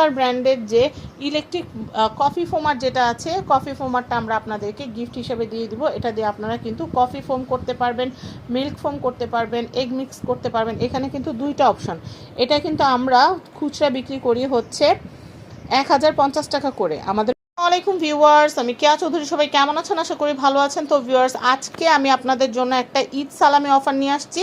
Jennifer ব্র্যান্ডের যে electric coffee ফোমার যেটা আছে কফি ফোমারটা আমরা আপনাদেরকে গিফট হিসেবে দিয়ে দিব। এটা দিয়ে আপনারা কিন্তু কফি ফোম করতে পারবেন মিল্ক ফোম করতে পারবেন এগ মিক্স করতে পারবেন। এখানে কিন্তু দুইটা অপশন এটা কিন্তু আমরা খুচরা বিক্রি করি হচ্ছে এক হাজার পঞ্চাশ টাকা করে। আমাদের আসসালামাইকুম ভিউয়ার্স আমি কেয়া চৌধুরী। সবাই কেমন আছেন? আশা করি ভালো আছেন। তো ভিউয়ার্স আজকে আমি আপনাদের জন্য একটা ঈদ সালামি অফার নিয়ে আসছি।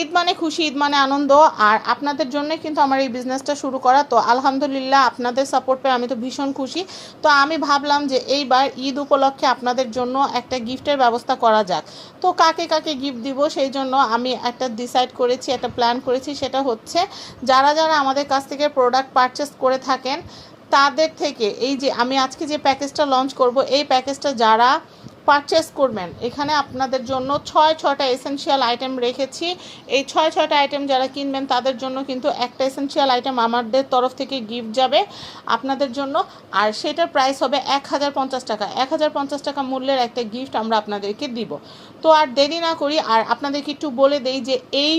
ঈদ মানে খুশি, ঈদ মানে আনন্দ, আর আপনাদের জন্য কিন্তু আমার এই বিজনেসটা শুরু করা। তো আলহামদুলিল্লাহ আপনাদের সাপোর্ট পেয়ে আমি তো ভীষণ খুশি। তো আমি ভাবলাম যে এইবার ঈদ উপলক্ষে আপনাদের জন্য একটা গিফটের ব্যবস্থা করা যাক। তো কাকে কাকে গিফট দিব সেই জন্য আমি একটা ডিসাইড করেছি, একটা প্ল্যান করেছি, সেটা হচ্ছে যারা যারা আমাদের কাছ থেকে প্রোডাক্ট পারচেস করে থাকেন, তাদের থেকে এই যে আমি আজকে যে প্যাকেজটা লঞ্চ করব, এই প্যাকেজটা যারা পারচেস করবেন। এখানে আপনাদের জন্য ছয়, ছয়টা এসেনশিয়াল আইটেম রেখেছি। এই ছয়, ছয়টা আইটেম যারা কিনবেন, তাদের জন্য কিন্তু একটা এসেনশিয়াল আইটেম আমাদের তরফ থেকে গিফট যাবে আপনাদের জন্য। আর সেটার প্রাইস হবে এক হাজার পঞ্চাশ টাকা। এক হাজার পঞ্চাশ টাকা মূল্যের একটা গিফট আমরা আপনাদেরকে দিব। তো আর দেরি না করি, আর আপনাদেরকে একটু বলে দেই যে এই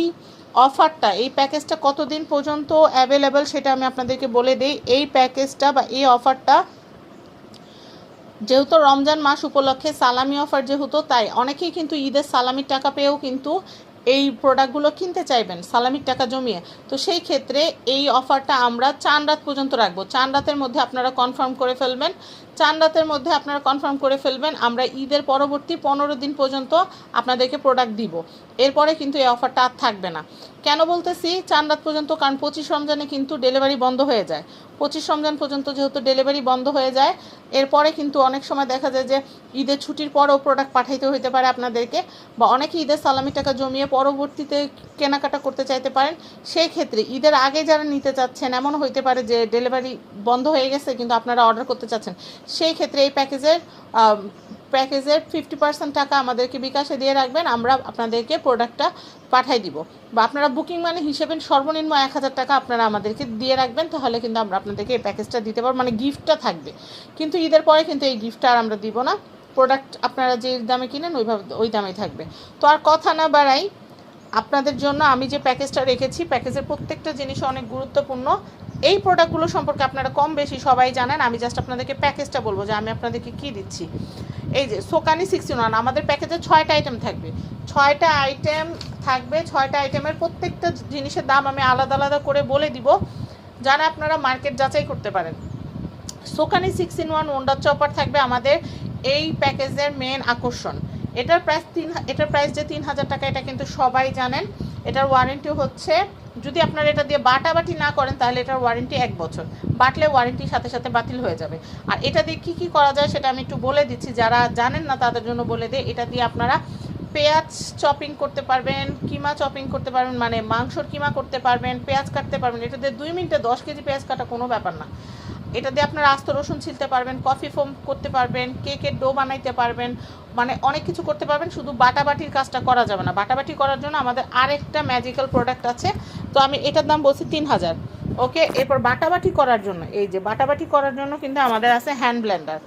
অফারটা এই প্যাকেজটা কতদিন পর্যন্ত অ্যাভেলেবেল সেটা আমি আপনাদেরকে বলে দিই। এই প্যাকেজটা বা এই অফারটা যেহেতু রমজান মাস উপলক্ষে সালামি অফার যেহেতু, তাই অনেকেই কিন্তু ঈদের সালামির টাকা পেয়েও কিন্তু এই প্রোডাক্টগুলো কিনতে চাইবেন, সালামির টাকা জমিয়ে। তো সেই ক্ষেত্রে এই অফারটা আমরা চান রাত পর্যন্ত রাখব। চান রাতের মধ্যে আপনারা কনফার্ম করে ফেলবেন। চান রাতের মধ্যে আপনারা কনফার্ম করে ফেলবেন, আমরা ঈদের পরবর্তী পনেরো দিন পর্যন্ত আপনাদেরকে প্রোডাক্ট দিব। এরপরে কিন্তু এই অফারটা আর থাকবে না। কেন বলতেছি? চান রাত পর্যন্ত, কারণ পঁচিশ রমজানে কিন্তু ডেলিভারি বন্ধ হয়ে যায়। পঁচিশ রমজান পর্যন্ত যেহেতু ডেলিভারি বন্ধ হয়ে যায়, এরপরে কিন্তু অনেক সময় দেখা যায় যে ঈদের ছুটির পরেও প্রোডাক্ট পাঠাইতে হইতে পারে আপনাদেরকে, বা অনেকে ঈদের সালামি টাকা জমিয়ে পরবর্তীতে কেনাকাটা করতে চাইতে পারেন। সেই ক্ষেত্রে ঈদের আগে যারা নিতে চাচ্ছেন, এমন হইতে পারে যে ডেলিভারি বন্ধ হয়ে গেছে, কিন্তু আপনারা অর্ডার করতে চাচ্ছেন। সেই ক্ষেত্রে এই প্যাকেজের প্যাকেজের ফিফটি পার্সেন্ট টাকা আমাদেরকে বিকাশে দিয়ে রাখবেন, আমরা আপনাদেরকে প্রোডাক্টটা পাঠাই দিব। বা আপনারা বুকিং মানে হিসেবে সর্বনিম্ন এক হাজার টাকা আপনারা আমাদেরকে দিয়ে রাখবেন, তাহলে কিন্তু আমরা আপনাদেরকে এই প্যাকেজটা দিতে পারব মানে গিফটটা থাকবে। কিন্তু ঈদের পরে কিন্তু এই গিফটটা আর আমরা দিব না। প্রোডাক্ট আপনারা যে দামে কিনেন, ওইভাবে ওই দামেই থাকবে। তো আর কথা না বাড়াই, আপনাদের জন্য আমি যে প্যাকেজটা রেখেছি প্যাকেজের প্রত্যেকটা জিনিস অনেক গুরুত্বপূর্ণ। এই প্রোডাক্টগুলো সম্পর্কে আপনারা কম বেশি সবাই জানেন। আমি জাস্ট আপনাদেরকে প্যাকেজটা বলব যে আমি আপনাদেরকে কি দিচ্ছি। এই যে সোকানি সিক্সটিন ওয়ান আমাদের প্যাকেজে ছয়টা আইটেম থাকবে। ছয়টা আইটেম থাকবে, ছয়টা আইটেমের প্রত্যেকটা জিনিসের দাম আমি আলাদা আলাদা করে বলে দিব। যারা আপনারা মার্কেট যাচাই করতে পারেন। Sokany six in one wonder chopper থাকবে আমাদের এই প্যাকেজের মেন আকর্ষণ। এটার প্রাইস তিন, এটার প্রাইস যে তিন হাজার টাকা, এটা কিন্তু সবাই জানেন। এটার ওয়ারেন্টি হচ্ছে, যদি আপনারা এটা দিয়ে বাটাবাটি না করেন, তাহলে এটার ওয়ারেন্টি এক বছর। বাটলে ওয়ারেন্টির সাথে সাথে বাতিল হয়ে যাবে। আর এটা দিয়ে কী কী করা যায় সেটা আমি একটু বলে দিচ্ছি। যারা জানেন না, তাদের জন্য বলে দিই, এটা দিয়ে আপনারা পেঁয়াজ চপিং করতে পারবেন, কিমা চপিং করতে পারবেন মানে মাংসর কিমা করতে পারবেন, পেঁয়াজ কাটতে পারবেন। এটা দিয়ে দুই মিনিটে দশ কেজি পেঁয়াজ কাটা কোনো ব্যাপার না। এটা দিয়ে আপনারা আস্ত রসুন ছিলতে পারবেন কফি ফোম করতে পারবেন কেকের ডো বানাইতে পারবেন মানে অনেক কিছু করতে পারবেন, শুধু বাটাবাটির কাজটা করা যাবে না। বাটাবাটি করার জন্য আমাদের আরেকটা ম্যাজিক্যাল প্রোডাক্ট আছে, তো আমি এটার দাম বলছি তিন হাজার। ওকে এরপর বাটাবাটি করার জন্য, এই যে বাটাবাটি করার জন্য কিন্তু আমাদের আছে হ্যান্ড ব্লেন্ডার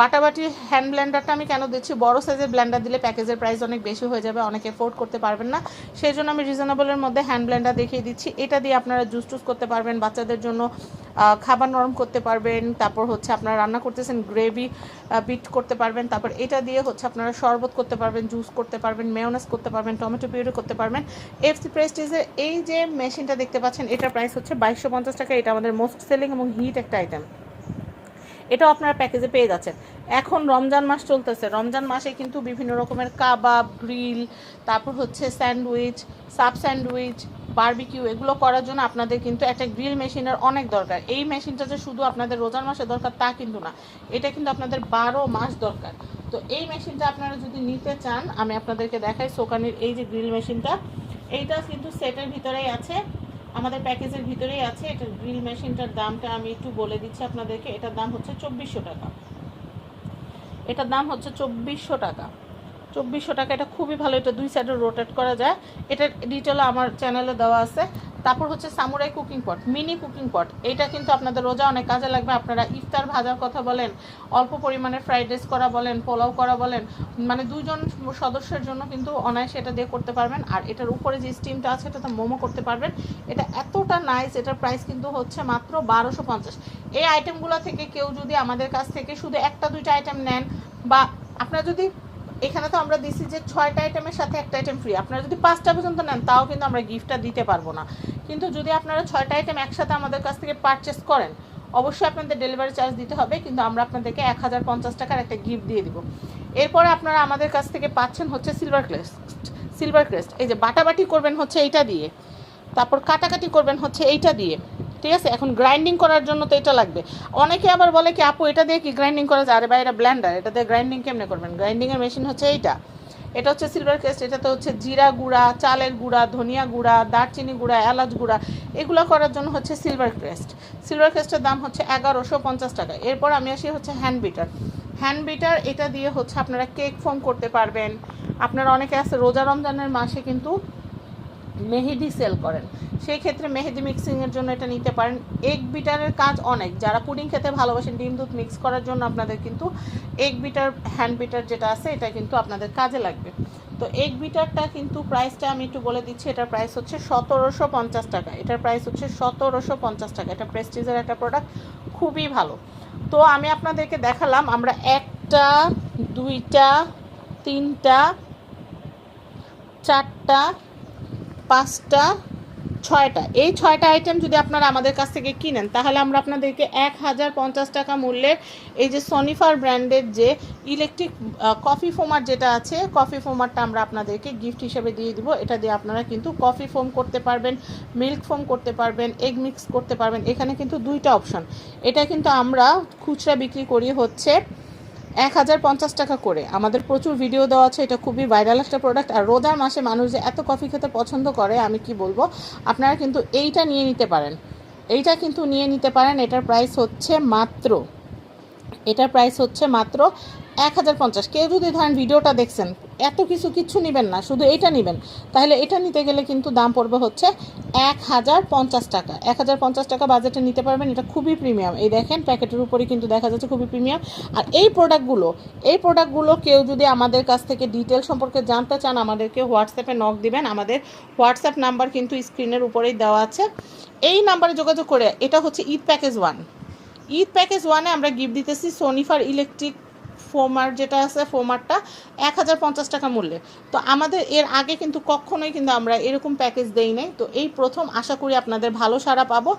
বাটাবাটি হ্যান্ড ব্লেন্ডারটা আমি কেন দিচ্ছি? বড় সাইজের ব্লেন্ডার দিলে প্যাকেজের প্রাইস অনেক বেশি হয়ে যাবে, অনেকে এফোর্ড করতে পারবেন না। সেই জন্য আমি রিজনেবলের মধ্যে হ্যান্ড ব্লেন্ডার দেখিয়ে দিচ্ছি। এটা দিয়ে আপনারা জুস টুস করতে পারবেন, বাচ্চাদের জন্য খাবার নরম করতে পারবেন। তারপর হচ্ছে আপনারা রান্না করতেছেন গ্রেভি বিট করতে পারবেন। তারপর এটা দিয়ে হচ্ছে আপনারা শরবত করতে পারবেন জুস করতে পারবেন মেয়নেস করতে পারবেন টমেটো পিউরি করতে পারবেন। এফসি প্রেস্টিজের এই যে মেশিনটা দেখতে পাচ্ছেন, এটার প্রাইস হচ্ছে বাইশশো টাকা। এটা আমাদের মোস্ট সেলিং এবং হিট একটা আইটেম এটাও আপনারা প্যাকেজে পেয়ে যাচ্ছেন। এখন রমজান মাস চলতেছে। রমজান মাসে কিন্তু বিভিন্ন রকমের কাবাব, গ্রিল, তারপর হচ্ছে স্যান্ডউইচ, সাব স্যান্ডউইচ, বারবিকিউ এগুলো করার জন্য আপনাদের কিন্তু একটা গ্রিল মেশিনের অনেক দরকার। এই মেশিনটা যে শুধু আপনাদের রোজার মাসে দরকার তা কিন্তু না, এটা কিন্তু আপনাদের বারো মাস দরকার। তো এই মেশিনটা আপনারা যদি নিতে চান, আমি আপনাদেরকে দেখাই সোকানির এই যে গ্রিল মেশিনটা। এইটা কিন্তু সেটের ভিতরেই আছে। আমাদের প্যাকেজের ভিতরেই আছে। এটা ড্রিল মেশিনটার দামটা আমি একটু বলে দিচ্ছি আপনাদেরকে। এটার দাম হচ্ছে চব্বিশশো টাকা। এটার দাম হচ্ছে চব্বিশশো টাকা। চব্বিশশো টাকা, এটা খুবই ভালো। এটা দুই সাইডে রোটেট করা যায়। এটার ডিটেল আমার চ্যানেলে দেওয়া আছে। তারপর হচ্ছে Samurai cooking pot, mini cooking pot. এটা কিন্তু আপনাদের রোজা অনেক কাজে লাগবে। আপনারা ইফতার ভাজার কথা বলেন, অল্প পরিমাণে ফ্রাইড রাইস করা বলেন, পোলাও করা বলেন মানে দুজন সদস্যের জন্য কিন্তু অনায়াসে এটা দিয়ে করতে পারবেন। আর এটার উপরে যে স্টিমটা আছে এটা তো মোমো করতে পারবেন। এটা এতটা নাইস এটার প্রাইস কিন্তু হচ্ছে মাত্র বারোশো পঞ্চাশ। এই আইটেমগুলো থেকে কেউ যদি আমাদের কাছ থেকে শুধু একটা, দুইটা আইটেম নেন, বা আপনারা যদি, এখানে তো আমরা দিছি যে ছয়টা আইটেমের সাথে একটা আইটেম ফ্রি আপনারা যদি পাঁচটা পর্যন্ত নেন, তাও কিন্তু আমরা গিফটটা দিতে পারব না। কিন্তু যদি আপনারা ছয়টা আইটেম একসাথে আমাদের কাছ থেকে পারচেস করেন, অবশ্যই আপনাদের ডেলিভারি চার্জ দিতে হবে, কিন্তু আমরা আপনাদেরকে এক হাজার পঞ্চাশ টাকার একটা গিফট দিয়ে দিব। এরপরে আপনারা আমাদের কাছ থেকে পাচ্ছেন হচ্ছে সিলভার ক্রেস্ট সিলভার ক্রেস্ট এই যে বাটাবাটি করবেন হচ্ছে এইটা দিয়ে, তারপর কাটাকাটি করবেন হচ্ছে এইটা দিয়ে, ঠিক আছে? এখন গ্রাইন্ডিং করার জন্য তো এটা লাগবে। অনেকে আবার বলে কি, আপু, এটা দিয়ে কি গ্রাইন্ডিং করা যায়? আরে ভাই, এটা ব্ল্যান্ডার এটা দিয়ে গ্রাইন্ডিং কেমনে করবেন? গ্রাইন্ডিংয়ের মেশিন হচ্ছে এইটা। এটা হচ্ছে সিলভার ক্রেস্ট এটাতে হচ্ছে জিরা গুঁড়া, চালের গুঁড়া, ধনিয়া গুঁড়া, দারচিনি গুঁড়া, এলাচ গুঁড়া, এগুলো করার জন্য হচ্ছে সিলভার ক্রেস্ট সিলভার ক্রেস্টের দাম হচ্ছে এগারোশো পঞ্চাশ টাকা। এরপর আমি আসি হচ্ছে হ্যান্ড বিটার হ্যান্ড বিটার এটা দিয়ে হচ্ছে আপনারা কেক ফর্ম করতে পারবেন। আপনারা অনেকে আছে রোজা রমজানের মাসে কিন্তু মেহেদি সেল করেন। সেই ক্ষেত্রে মেহেদি মিক্সিংয়ের জন্য এটা নিতে পারেন। এগ বিটারের কাজ অনেক। যারা পুডিং খেতে ভালোবাসেন, ডিম দুধ মিক্স করার জন্য আপনাদের কিন্তু এগ বিটার হ্যান্ড বিটার যেটা আছে, এটা কিন্তু আপনাদের কাজে লাগবে। তো এগ বিটারটা কিন্তু প্রাইসটা আমি একটু বলে দিচ্ছি, এটার প্রাইস হচ্ছে সতেরোশো পঞ্চাশ টাকা। এটার প্রাইস হচ্ছে সতেরোশো পঞ্চাশ টাকা। এটা প্রেস্টিজের একটা প্রোডাক্ট খুবই ভালো। তো আমি আপনাদেরকে দেখালাম, আমরা একটা, দুইটা, তিনটা, চারটা পাঁচটা, ছয়টা। এই ছয়টা আইটেম যদি আপনারা আমাদের কাছ থেকে কিনেন, তাহলে আমরা আপনাদেরকে এক হাজার পঞ্চাশ টাকা মূল্যের এই যে সনিফার ব্র্যান্ডের যে ইলেকট্রিক কফি ফোমার যেটা আছে কফি ফোমারটা আমরা আপনাদেরকে গিফট হিসেবে দিয়ে দিব। এটা দিয়ে আপনারা কিন্তু কফি ফোম করতে পারবেন মিল্ক ফোম করতে পারবেন এগ মিক্স করতে পারবেন। এখানে কিন্তু দুইটা অপশন এটা কিন্তু আমরা খুচরা বিক্রি করি হচ্ছে এক হাজার পঞ্চাশ টাকা করে। আমাদের প্রচুর ভিডিও দেওয়া আছে, এটা খুবই ভাইরাল একটা প্রোডাক্ট আর রোদার মাসে মানুষ যে এত কফি খেতে পছন্দ করে, আমি কি বলব? আপনারা কিন্তু এইটা নিয়ে নিতে পারেন। এইটা কিন্তু নিয়ে নিতে পারেন, এটার প্রাইস হচ্ছে মাত্র। এটার প্রাইস হচ্ছে মাত্র এক হাজার পঞ্চাশ। কেউ যদি ধরেন ভিডিওটা দেখছেন, এত কিছু কিচ্ছু নেবেন না, শুধু এটা নেবেন। তাহলে এটা নিতে গেলে কিন্তু দাম পড়বে হচ্ছে এক হাজার পঞ্চাশ টাকা। এক হাজার পঞ্চাশ টাকা বাজেটে নিতে পারবেন, এটা খুবই প্রিমিয়াম। এই দেখেন, প্যাকেটের উপরে কিন্তু দেখা যাচ্ছে খুবই প্রিমিয়াম। আর এই প্রোডাক্টগুলো এই প্রোডাক্টগুলো কেউ যদি আমাদের কাছ থেকে ডিটেল সম্পর্কে জানতে চান, আমাদেরকে হোয়াটসঅ্যাপে নক দিবেন। আমাদের হোয়াটসঅ্যাপ নাম্বার কিন্তু স্ক্রিনের উপরেই দেওয়া আছে। এই নাম্বারে যোগাযোগ করে, এটা হচ্ছে Eid package one. Eid package ওয়ানে আমরা গিফট দিতেছি সোনিফার ইলেকট্রিক ফোমার যেটা আছে, ফোমারটা এক হাজার পঞ্চাশ টাকা মূল্যে তো আমাদের এর আগে কিন্তু কখনোই কিন্তু আমরা এরকম প্যাকেজ দেই নাই। তো এই প্রথম আশা করি আপনাদের ভালো সাড়া পাবো।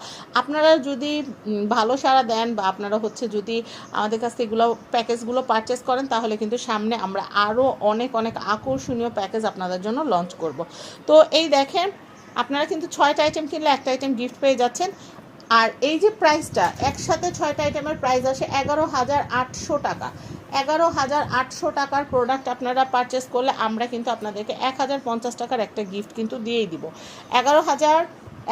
আপনারা যদি ভালো সাড়া দেন বা আপনারা হচ্ছে যদি আমাদের কাছ থেকে এগুলো, প্যাকেজগুলো পারচেস করেন, তাহলে কিন্তু সামনে আমরা আরও অনেক অনেক আকর্ষণীয় প্যাকেজ আপনাদের জন্য লঞ্চ করব। তো এই দেখেন, আপনারা কিন্তু ছয়টা আইটেম কিনলে একটা আইটেম গিফট পেয়ে যাচ্ছেন। আর এই যে প্রাইসটা একসাথে ছয়টা আইটেমের প্রাইস আসে এগারো হাজার আটশো টাকা। এগারো হাজার আটশো টাকার প্রোডাক্ট আপনারা পারচেস করলে আমরা কিন্তু আপনাদেরকে এক হাজার পঞ্চাশ টাকার একটা গিফট কিন্তু দিয়েই দিব। এগারো হাজার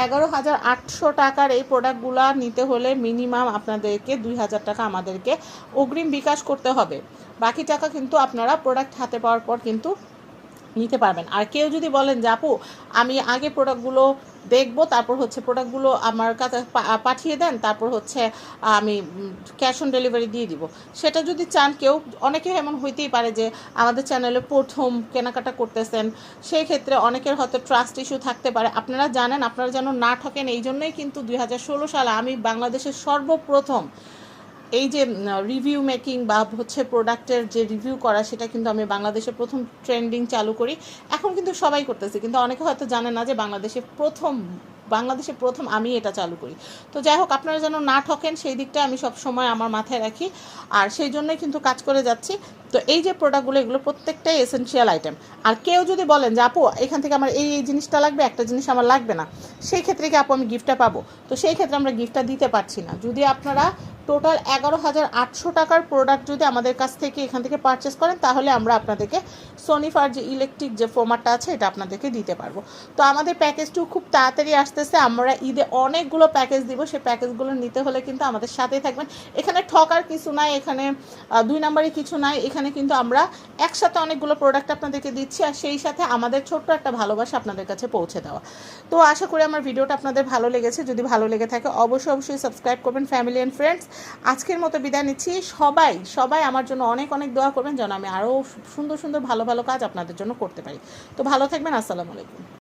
এগারো হাজার আটশো টাকার এই প্রোডাক্টগুলো নিতে হলে মিনিমাম আপনাদেরকে দুই হাজার টাকা আমাদেরকে অগ্রিম বিকাশ করতে হবে। বাকি টাকা কিন্তু আপনারা প্রোডাক্ট হাতে পাওয়ার পর কিন্তু নিতে পারবেন। আর কেউ যদি বলেন যে, আপু, আমি আগে প্রোডাক্টগুলো দেখব, তারপর হচ্ছে প্রোডাক্টগুলো আমার কাছে পাঠিয়ে দেন, তারপর হচ্ছে আমি ক্যাশ অন ডেলিভারি দিয়ে দিব। সেটা যদি চান, কেউ, অনেকে এমন হইতেই পারে যে আমাদের চ্যানেলে প্রথম কেনাকাটা করতেছেন, সেই ক্ষেত্রে অনেকের হয়তো ট্রাস্ট ইস্যু থাকতে পারে। আপনারা জানেন, আপনারা যেন না ঠকেন এই জন্যই কিন্তু দুই হাজার ষোলো সালে আমি বাংলাদেশের সর্বপ্রথম এই যে রিভিউ মেকিং বা হচ্ছে প্রোডাক্টের যে রিভিউ করা, সেটা কিন্তু আমি বাংলাদেশে প্রথম ট্রেন্ডিং চালু করি। এখন কিন্তু সবাই করতেছে, কিন্তু অনেকে হয়তো জানে না যে বাংলাদেশে প্রথম বাংলাদেশে প্রথম আমি এটা চালু করি। তো যাই হোক, আপনারা যেন না ঠকেন, সেই দিকটা আমি সব সময় আমার মাথায় রাখি। আর সেই জন্যই কিন্তু কাজ করে যাচ্ছি। তো এই যে প্রোডাক্টগুলো এগুলো প্রত্যেকটাই এসেনশিয়াল আইটেম আর কেউ যদি বলেন যে, আপু, এখান থেকে আমার এই এই জিনিসটা লাগবে, একটা জিনিস আমার লাগবে না। সেই ক্ষেত্রে কি আপু আমি গিফটটা পাবো? তো সেই ক্ষেত্রে আমরা গিফটটা দিতে পারছি না। যদি আপনারা টোটাল এগারো হাজার আটশো টাকার প্রোডাক্ট যদি আমাদের কাছ থেকে এখান থেকে পারচেস করেন, তাহলে আমরা আপনাদেরকে সোনিফার যে ইলেকট্রিক যে ফোমারটা আছে, এটা আপনাদেরকে দিতে পারব। তো আমাদের প্যাকেজটিও খুব তাড়াতাড়ি আসতেছে। আমরা ঈদে অনেকগুলো প্যাকেজ দিব। সেই প্যাকেজগুলো নিতে হলে কিন্তু আমাদের সাথেই থাকবেন। এখানে ঠকার কিছু নাই। এখানে দুই নম্বরে কিছু নাই। এখানে কিন্তু আমরা একসাথে অনেকগুলো প্রোডাক্ট আপনাদেরকে দিচ্ছি। আর সেই সাথে আমাদের ছোট্ট একটা ভালোবাসা আপনাদের কাছে পৌঁছে দেওয়া। তো আশা করি আমার ভিডিওটা আপনাদের ভালো লেগেছে। যদি ভালো লেগে থাকে, অবশ্যই অবশ্যই সাবস্ক্রাইব করবেন। ফ্যামিলি অ্যান্ড ফ্রেন্ডস আজকের মতো বিদায় নিচ্ছি। সবাই সবাই আমার জন্য অনেক অনেক দোয়া করবেন যেন আমি আরও সুন্দর সুন্দর, ভালো ভালো কাজ আপনাদের জন্য করতে পারি। তো ভালো থাকবেন, আসসালামু আলাইকুম।